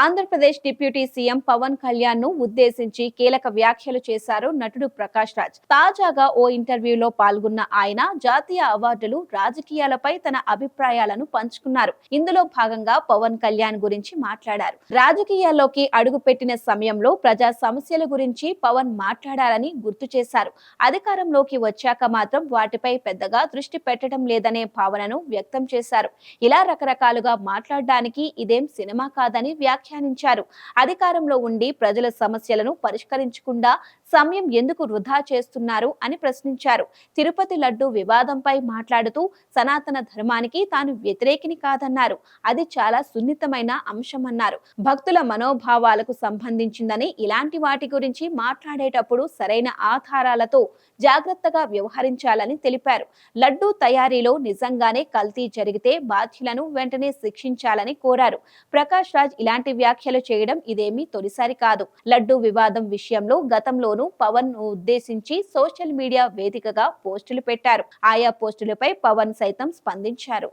Andhra Pradesh deputy CM Pawan కళ్యాణ్ను ఉద్దేశించి కీలక వ్యాఖ్యలు చేశారు నటుడు ప్రకాష్ రాజ్. తాజాగా ఓ ఇంటర్వ్యూలో పాల్గొన్న ఆయన జాతీయ అవార్డులు రాజకీయాలపై తన అభిప్రాయాలను పంచుకున్నారు. ఇందులో భాగంగా పవన్ కళ్యాణ్ గురించి మాట్లాడారు. రాజకీయాల్లోకి అడుగుపెట్టిన సమయంలో ప్రజా సమస్యల గురించి పవన్ మాట్లాడారని గుర్తు చేశారు. అధికారంలోకి వచ్చాక మాత్రం వాటిపై పెద్దగా దృష్టి పెట్టడం లేదనే భావనను వ్యక్తం చేశారు. ఇలా రకరకాలుగా మాట్లాడడానికి ఇదేం సినిమా కాదని వ్యాఖ్య వ్యాఖ్యానించారు. అధికారంలో ఉండి ప్రజల సమస్యలను పరిష్కరించకుండా సమయం ఎందుకు వృధా చేస్తున్నారు అని ప్రశ్నించారు. తిరుపతి లడ్డు వివాదంపై మాట్లాడుతూ సనాతన ధర్మానికి తాను వ్యతిరేకిని కాదన్నారు. అది చాలా సున్నితమైన అంశమన్నారు. భక్తుల మనోభావాలకు సంబంధించిందని ఇలాంటి వాటి గురించి మాట్లాడేటప్పుడు సరైన ఆధారాలతో జాగ్రత్తగా వ్యవహరించాలని తెలిపారు. లడ్డూ తయారీలో నిజంగానే కల్తీ జరిగితే బాధ్యులను వెంటనే శిక్షించాలని కోరారు. ప్రకాష్ రాజ్ ఇలాంటి వ్యాఖ్యలు చేయడం ఇదేమీ తొలిసారి కాదు. లడ్డూ వివాదం విషయంలో ఫోటోను పవన్ను ఉద్దేశించి సోషల్ మీడియా వేదికగా పోస్టులు పెట్టారు. ఆయా పోస్టులపై పవన్ సైతం స్పందించారు.